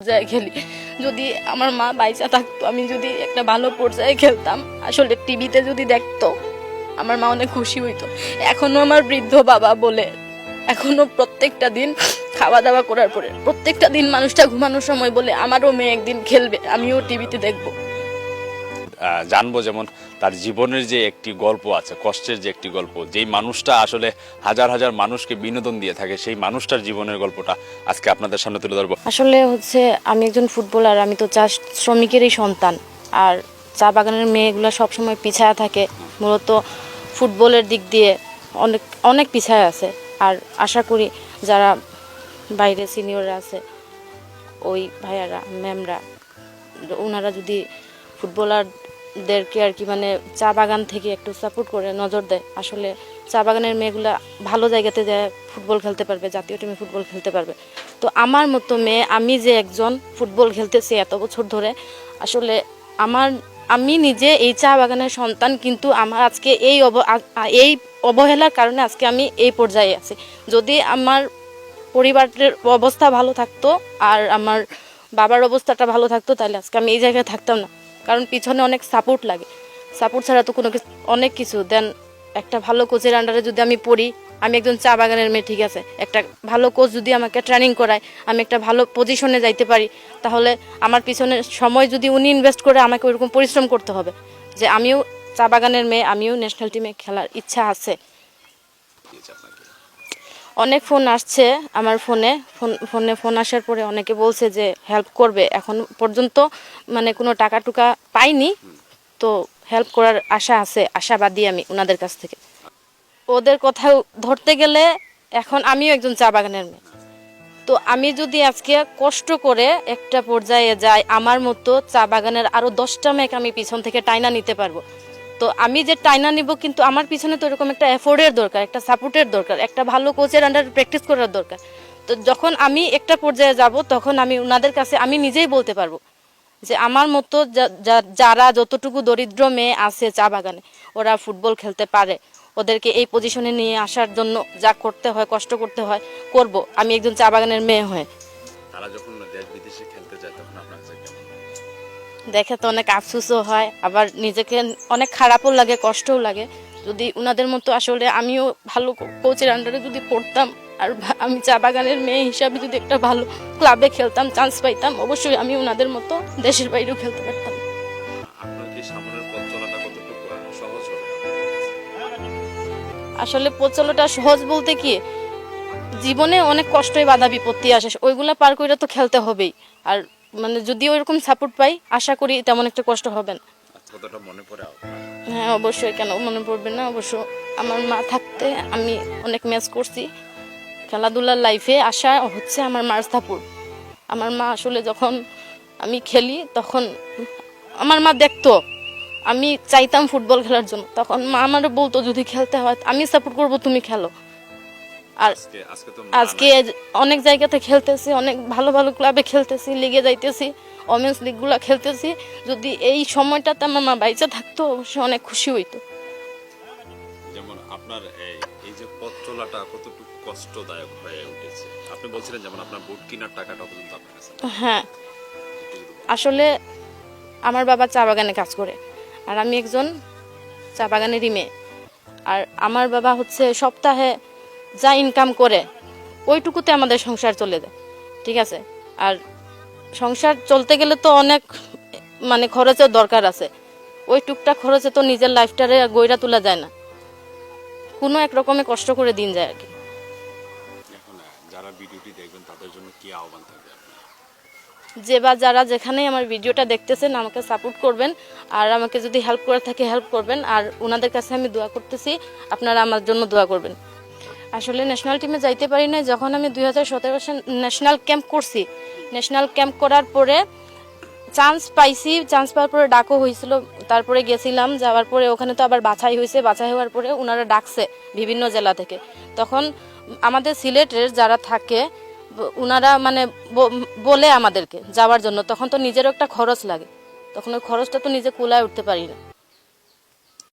পর্যায়ে খেলি। যদি আমার মা বাইচা থাকতো, আমি যদি একটা ভালো পর্যায়ে খেলতাম, আসলে টিভিতে যদি দেখতো, আমার মা অনেক খুশি হইতো। এখনও আমার বৃদ্ধ বাবা বলে, এখনও প্রত্যেকটা দিন খাওয়া দাওয়া করার পরে, প্রত্যেকটা দিন মানুষটা ঘুমানোর সময় বলে, আমারও মেয়ে একদিন খেলবে, আমিও টিভিতে দেখব। জানব যেমন তার জীবনের যে একটি গল্প আছে, কষ্টের যে একটি গল্প, যেই মানুষটা আসলে হাজার হাজার মানুষকে বিনোদন দিয়ে থাকে, সেই মানুষটার জীবনের গল্পটা আজকে আপনাদের সামনে তুলে ধরবো। আসলে হচ্ছে আমি একজন ফুটবলার, আমি তো চা শ্রমিকেরই সন্তান, আর চা বাগানের মেয়েগুলো সবসময় পিছায়া থাকে, মূলত ফুটবলের দিক দিয়ে অনেক অনেক পিছায় আছে, আর আশা করি যারা বাইরে সিনিয়ররা আছে, ওই ভাইয়ারা, ম্যামরা, ওনারা যদি ফুটবলারদেরকে আর কি মানে চা বাগান থেকে একটু সাপোর্ট করে নজর দেয়। আসলে চা বাগানের মেয়েগুলা ভালো জায়গাতে যায়, ফুটবল খেলতে পারবে, জাতীয় টিমে ফুটবল খেলতে পারবে। তো আমার মতো মেয়ে, আমি যে একজন ফুটবল খেলতেছি এত বছর ধরে, আসলে আমার, আমি নিজে এই চা বাগানের সন্তান, কিন্তু আমার আজকে এই অব এই অবহেলার কারণে আজকে আমি এই পর্যায়ে আছি। যদি আমার পরিবারের অবস্থা ভালো থাকতো, আর আমার বাবার অবস্থাটা ভালো থাকতো, তাহলে আজকে আমি এই জায়গায় থাকতাম না। কারণ পিছনে অনেক সাপোর্ট লাগে। সাপোর্ট ছাড়া তো কোনো কিছু, অনেক কিছু। দেন একটা ভালো কোচের আন্ডারে যদি আমি পড়ি, আমি একজন চা বাগানের মেয়ে, ঠিক আছে? একটা ভালো কোচ যদি আমাকে ট্রেনিং করায়, আমি একটা ভালো পজিশনে যাইতে পারি, তাহলে আমার পিছনে সময় যদি উনি ইনভেস্ট করে, আমাকে ওইরকম পরিশ্রম করতে হবে। যে আমিও চা বাগানের মেয়ে, আমিও ন্যাশনাল টিমে খেলার ইচ্ছা আছে। অনেক ফোন আসছে আমার ফোনে। ফোন ফোনে ফোন আসার পরে অনেকে বলছে যে হেল্প করবে। এখন পর্যন্ত মানে কোনো টাকা টুকা পাইনি। তো হেল্প করার আশা আছে, আশাবাদী আমি ওনাদের কাছ থেকে। ওদের কোথাও ধরতে গেলে এখন আমিও একজন চা বাগানের মেয়ে। তো আমি যদি আজকে কষ্ট করে একটা পর্যায়ে যাই, আমার মতো চা বাগানের আরও দশটা মেয়েকে আমি পিছন থেকে টাইনা নিতে পারব। তো আমি যে টাইনা নিব, কিন্তু আমার পিছনে তো এরকম একটা এফোর্ডের দরকার, একটা সাপোর্টের দরকার, একটা ভালো কোচের আন্ডার প্র্যাকটিস করার দরকার। তো যখন আমি একটা পর্যায়ে যাব, তখন আমি ওনাদের কাছে আমি নিজেই বলতে পারব যে আমার মতো যারা যতটুকু দরিদ্র মেয়ে আছে চা বাগানে, ওরা ফুটবল খেলতে পারে। ওদেরকে এই পজিশনে নিয়ে আসার জন্য যা করতে হয়, কষ্ট করতে হয়, করব। আমি একজন চা বাগানের মেয়ে হয়ে। তারা যখন দেশ বিদেশে দেখে তো অনেক আফসোসও হয় আবার নিজেকে অনেক খারাপও লাগে কষ্টও লাগে। যদি উনাদের মতো আসলে আমিও ভালো কোচের আন্ডারে যদি পড়তাম আর আমি চা বাগানের মেয়ে হিসাবে যদি একটা ভালো ক্লাবে খেলতাম চান্স পাইতাম অবশ্যই আমি ওনাদের মতো দেশের বাইরেও খেলতে পারতাম। আসলে প্রচলনটা সহজ বলতে কি জীবনে অনেক কষ্টই বাধা বিপত্তি আসে ওইগুলা পার করে তো খেলতে হবেই। আর মানে যদি ওইরকম সাপোর্ট পাই আশা করি তেমন একটা কষ্ট হবে না। কতটা মনে পড়ে হ্যাঁ অবশ্যই কেন মনে পড়বে না? অবশ্য আমার মা থাকতে আমি অনেক ম্যাচ করছি। খেলাধুলার লাইফে আসা হচ্ছে আমার মার সাপোর্ট আমার মা আসলে যখন আমি খেলি তখন আমার মা দেখতো আমি চাইতাম ফুটবল খেলার জন্য। তখন মা আমার বলতো যদি খেলতে হয় আমি সাপোর্ট করব তুমি খেলো। আর আজকে অনেক জায়গাতে খেলতেছি অনেক ভালো ভালো ক্লাবে খেলতেছি লিগে যাইতেছি ওমেন্স লিগগুলো খেলতেছি। যদি এই সময়টাতে আমার মা বাইচা থাকতো অবশ্যই অনেক খুশি হইতো। যেমন আপনার এই যে পথ চলাটা কতটুকু কষ্টদায়ক হয়ে উঠেছে। আপনি বলছিলেন যেমন আপনার বুট কেনার টাকাটা পর্যন্ত আপনার কাছে হ্যাঁ। আসলে আমার বাবা চা বাগানে কাজ করে আর আমি একজন চা বাগানেরই মেয়ে। আর আমার বাবা হচ্ছে সপ্তাহে যা ইনকাম করে ওইটুকুতে আমাদের সংসার চলে যায় ঠিক আছে? আর সংসার চলতে গেলে তো অনেক মানে খরচের দরকার আছে। ওই টুকটাক খরচে তো নিজের লাইফটারে গইরা তোলা যায় না। কোনো এক রকমে কষ্ট করে দিন যায় আর কি। যারা ভিডিওটি দেখবেন তাদের জন্য কি আহ্বান থাকবে যে বা যারা যেখানেই আমার ভিডিওটা দেখতেছেন আমাকে সাপোর্ট করবেন। আর আমাকে যদি হেল্প করে থাকে হেল্প করবেন। আর ওনাদের কাছে আমি দোয়া করতেছি আপনারা আমার জন্য দোয়া করবেন। আসলে ন্যাশনাল টিমে যাইতে পারি না যখন আমি দুই হাজার সতেরো ন্যাশনাল ক্যাম্প করছি ন্যাশনাল ক্যাম্প করার পরে চান্স পাইছি চান্স পাওয়ার পরে ডাকও হয়েছিল। তারপরে গেছিলাম, যাওয়ার পরে ওখানে তো আবার বাছাই হয়েছে। বাছাই হওয়ার পরে ওনারা ডাকছে বিভিন্ন জেলা থেকে। তখন আমাদের সিলেটের যারা থাকে ওনারা মানে বলে আমাদেরকে যাওয়ার জন্য। তখন তো নিজেরও একটা খরচ লাগে। তখন ওই খরচটা তো নিজে কুলায় উঠতে পারি না।